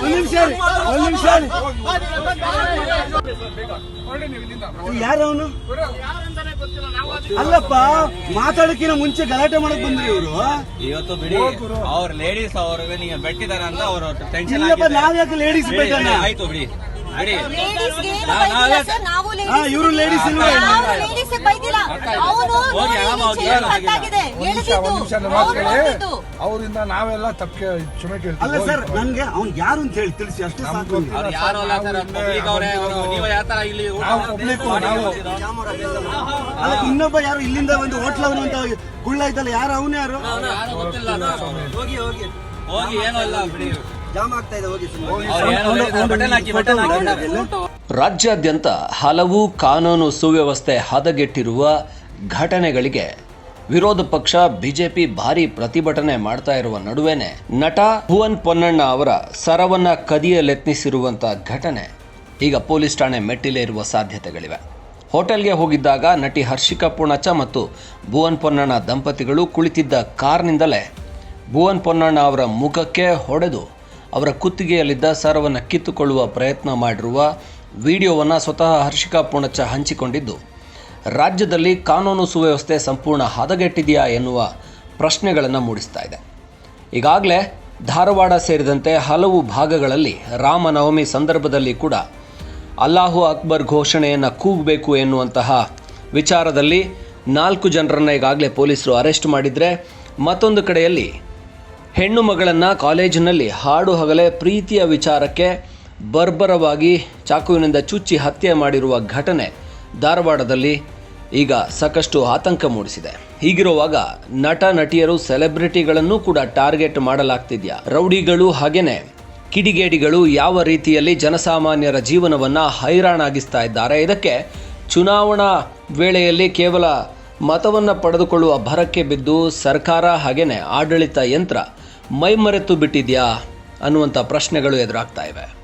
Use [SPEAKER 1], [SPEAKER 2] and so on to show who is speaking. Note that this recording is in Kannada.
[SPEAKER 1] ಒಂದ್ ನಿಮಿಷ ಇರಿ, ಒಂದ್ ನಿಮಿಷ ಇರಿ. ಯಾರು ಅವನು? ಅಲ್ಲಪ್ಪ ಮಾತಾಡಕ್ಕಿನ ಮುಂಚೆ ಗಲಾಟೆ ಮಾಡಕ್ ಬಂದ್ರಿ ಇವರು?
[SPEAKER 2] ಇವತ್ತು ಬಿಡಿ ಅವ್ರ ಲೇಡೀಸ್ ಅವ್ರಿಗೆ ನೀವು ಬೆಟ್ಟಿದಾರ ಅಂತ ಅವ್ರ ಟೆನ್ಷನ್
[SPEAKER 1] ಇಲ್ಲಪ್ಪ ನಾವ್ ಯಾಕೆ ಲೇಡೀಸ್ ಬೇಕಣ್ಣ
[SPEAKER 2] ಆಯ್ತು ಬಿಡಿ.
[SPEAKER 1] ಇವರು ಲೇಡೀಸ್.
[SPEAKER 3] ಅವರಿಂದ ನಾವೆಲ್ಲ ತಪ್ಪು ಕ್ಷಮೆ
[SPEAKER 1] ಅಲ್ಲ ಸರ್ ನನ್ಗೆ ಅವ್ನ್ ಯಾರು ಅಂತ ಹೇಳಿ ತಿಳಿಸಿ ಅಷ್ಟೇ ಸಾಕು
[SPEAKER 2] ಅಲ್ಲ ಸರ್ ಪಬ್ಲಿಕ್ ಅವರೇ ಅವರು ನೀವು ಯಾವ ಇಲ್ಲಿ ಊಟ
[SPEAKER 3] ನಾವು
[SPEAKER 1] ಅಲ್ಲ ಇನ್ನೊಬ್ಬ ಯಾರು ಇಲ್ಲಿಂದ ಒಂದು ಹೋಟ್ಲ್ ಅವನು ಅಂತ ಗುಳ್ಳ ಇದ್ದಲ್ಲ ಯಾರು ಅವನು ಯಾರು?
[SPEAKER 2] ಯಾರು ಗೊತ್ತಿಲ್ಲ
[SPEAKER 1] ಹೋಗಿ ಹೋಗಿ.
[SPEAKER 2] ಹೋಗಿ ಏನೋ ಇಲ್ಲ ಬಿಡಿ.
[SPEAKER 1] ಜಾಮ್ ಆಗ್ತಾ ಇದೆ ಹೋಗಿ
[SPEAKER 2] ಅವ್ರು ಏನೂ ಇಲ್ಲ, ಬಟನ್ ಹಾಕಿ ಬಟನ್ ಹಾಕಿ.
[SPEAKER 4] ರಾಜ್ಯಾದ್ಯಂತ ಹಲವು ಕಾನೂನು ಸುವ್ಯವಸ್ಥೆ ಹದಗೆಟ್ಟಿರುವ ಘಟನೆಗಳಿಗೆ ವಿರೋಧ ಪಕ್ಷ ಬಿಜೆಪಿ ಭಾರಿ ಪ್ರತಿಭಟನೆ ಮಾಡ್ತಾ ಇರುವ ನಡುವೆನೆ ನಟ ಭುವನ್ ಪೊನ್ನಣ್ಣ ಅವರ ಸರವನ್ನ ಕದಿಯಲೆತ್ನಿಸಿರುವಂತಹ ಘಟನೆ ಈಗ ಪೊಲೀಸ್ ಠಾಣೆ ಮೆಟ್ಟಿಲೇರುವ ಸಾಧ್ಯತೆಗಳಿವೆ. ಹೋಟೆಲ್ಗೆ ಹೋಗಿದ್ದಾಗ ನಟಿ ಹರ್ಷಿಕಾ ಪೂರ್ಣಚ ಮತ್ತು ಭುವನ್ ಪೊನ್ನಣ್ಣ ದಂಪತಿಗಳು ಕುಳಿತಿದ್ದ ಕಾರ್ನಿಂದಲೇ ಭುವನ್ ಪೊನ್ನಣ್ಣ ಅವರ ಮುಖಕ್ಕೆ ಹೊಡೆದು ಅವರ ಕುತ್ತಿಗೆಯಲ್ಲಿದ್ದ ಸರವನ್ನು ಕಿತ್ತುಕೊಳ್ಳುವ ಪ್ರಯತ್ನ ಮಾಡಿರುವ ವಿಡಿಯೋವನ್ನು ಸ್ವತಃ ಹರ್ಷಿಕಾ ಪೂರ್ಣಚ್ಚ ಹಂಚಿಕೊಂಡಿದ್ದು, ರಾಜ್ಯದಲ್ಲಿ ಕಾನೂನು ಸುವ್ಯವಸ್ಥೆ ಸಂಪೂರ್ಣ ಹದಗೆಟ್ಟಿದೆಯಾ ಎನ್ನುವ ಪ್ರಶ್ನೆಗಳನ್ನು ಮೂಡಿಸ್ತಾ ಇದೆ. ಈಗಾಗಲೇ ಧಾರವಾಡ ಸೇರಿದಂತೆ ಹಲವು ಭಾಗಗಳಲ್ಲಿ ರಾಮನವಮಿ ಸಂದರ್ಭದಲ್ಲಿ ಕೂಡ ಅಲ್ಲಾಹು ಅಕ್ಬರ್ ಘೋಷಣೆಯನ್ನು ಕೂಗಬೇಕು ಎನ್ನುವಂತಹ ವಿಚಾರದಲ್ಲಿ ನಾಲ್ಕು ಜನರನ್ನು ಈಗಾಗಲೇ ಪೊಲೀಸರು ಅರೆಸ್ಟ್ ಮಾಡಿದರೆ ಮತ್ತೊಂದು ಕಡೆಯಲ್ಲಿ ಹೆಣ್ಣು ಮಗಳನ್ನು ಕಾಲೇಜಿನಲ್ಲಿ ಹಾಡು ಹಗಲೇ ಪ್ರೀತಿಯ ವಿಚಾರಕ್ಕೆ ಬರ್ಬರವಾಗಿ ಚಾಕುವಿನಿಂದ ಚುಚ್ಚಿ ಹತ್ಯೆ ಮಾಡಿರುವ ಘಟನೆ ಧಾರವಾಡದಲ್ಲಿ ಈಗ ಸಾಕಷ್ಟು ಆತಂಕ ಮೂಡಿಸಿದೆ. ಹೀಗಿರುವಾಗ ನಟ, ನಟಿಯರು ಸೆಲೆಬ್ರಿಟಿಗಳನ್ನು ಕೂಡ ಟಾರ್ಗೆಟ್ ಮಾಡಲಾಗ್ತಿದೆಯಾ? ರೌಡಿಗಳು ಹಾಗೇನೆ. ಕಿಡಿಗೇಡಿಗಳು ಯಾವ ರೀತಿಯಲ್ಲಿ ಜನಸಾಮಾನ್ಯರ ಜೀವನವನ್ನ ಹೈರಾಣಾಗಿಸ್ತಾ ಇದ್ದಾರೆ? ಇದಕ್ಕೆ ಚುನಾವಣಾ ವೇಳೆಯಲ್ಲಿ ಕೇವಲ ಮತವನ್ನು ಪಡೆದುಕೊಳ್ಳುವ ಭರಕ್ಕೆ ಬಿದ್ದು ಸರ್ಕಾರ ಹಾಗೇನೆ ಆಡಳಿತ ಯಂತ್ರ ಮೈಮರೆತು ಬಿಟ್ಟಿದ್ಯಾ ಅನ್ನುವಂಥ ಪ್ರಶ್ನೆಗಳು ಎದುರಾಗ್ತಾ ಇವೆ.